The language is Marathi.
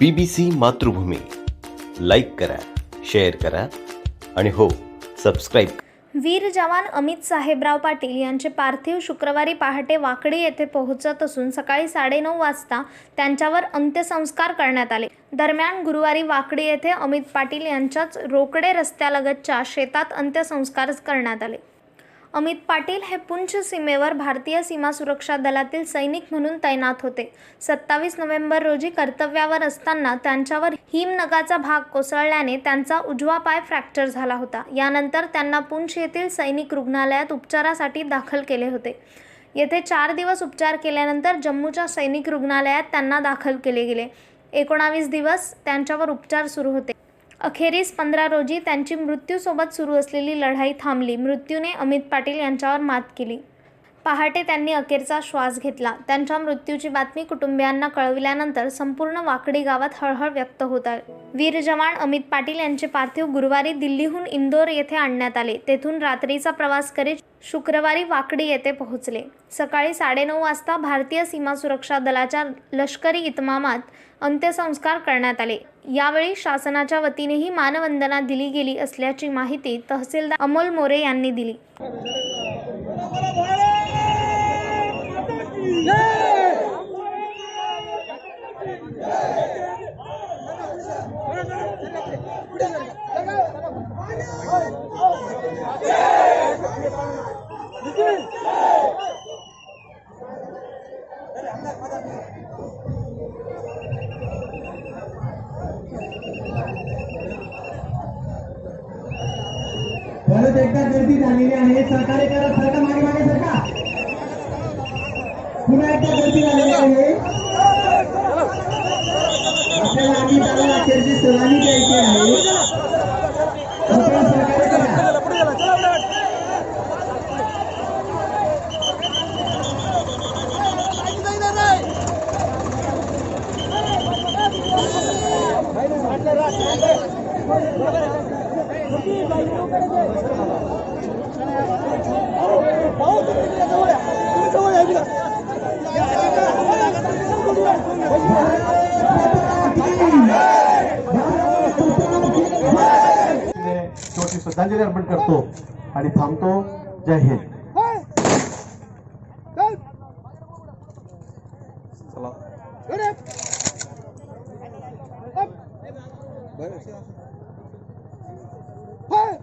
B B C Mathrubhumi. Like करा शेअर करा आणि हो सबस्क्राईब वीर जवान अमित साहेबराव पाटील यांचे पार्थिव शुक्रवारी पहाटे वाकडी येथे पोहोचत असून सकाळी साडेनऊ वाजता त्यांच्यावर अंत्यसंस्कार करण्यात आले. दरम्यान गुरुवारी वाकडी येथे अमित पाटील यांच्याच रोकडे रस्त्यालगतच्या शेतात अंत्यसंस्कार करण्यात आले. अमित पाटील हे पुंछ सीमेवर भारतीय सीमा सुरक्षा दलातील सैनिक म्हणून तैनात होते. सत्तावीस नोव्हेंबर रोजी कर्तव्यावर असताना त्यांच्यावर हिमनगाचा भाग कोसळल्याने त्यांचा उजवा पाय फ्रॅक्चर झाला होता. यानंतर त्यांना पुंछ येथील सैनिक रुग्णालयात उपचारासाठी दाखल केले होते. येथे चार दिवस उपचार केल्यानंतर जम्मूच्या सैनिक रुग्णालयात त्यांना दाखल केले गेले. एकोणावीस दिवस त्यांच्यावर उपचार सुरू होते. अखेरीस पंधरा रोजी त्यांची मृत्यूसोबत सुरू असलेली लढाई थांबली. मृत्यूने अमित पाटील यांच्यावर मात केली. पहाटे त्यांनी अखेरचा श्वास घेतला. त्यांच्या मृत्यूची बातमी कुटुंबियांना कळविल्यानंतर संपूर्ण वाकडी गावात हळहळ व्यक्त होत आहे. वीर जवान अमित पाटील यांचे पार्थिव गुरुवारी दिल्लीहून इंदोर येथे आणण्यात आले. तेथून रात्रीचा प्रवास करीत शुक्रवारी वाकडी येथे पोहोचले. सकाळी साडेनऊ वाजता भारतीय सीमा सुरक्षा दलाच्या लष्करी इतमामात अंत्यसंस्कार करण्यात आले. यावेळी शासनाच्या वतीनेही मानवंदना दिली गेली असल्याची माहिती तहसीलदार अमोल मोरे यांनी दिली. परत एकदा गर्दी झालेली आहे. सहकार्य करा सरकार मागे मागे सरकार पुन्हा एकदा गर्दी झालेली आहे. श्रद्धांजली अर्पण करतो आणि थांबतो. जय हिंद. Baik, silakan. Hey!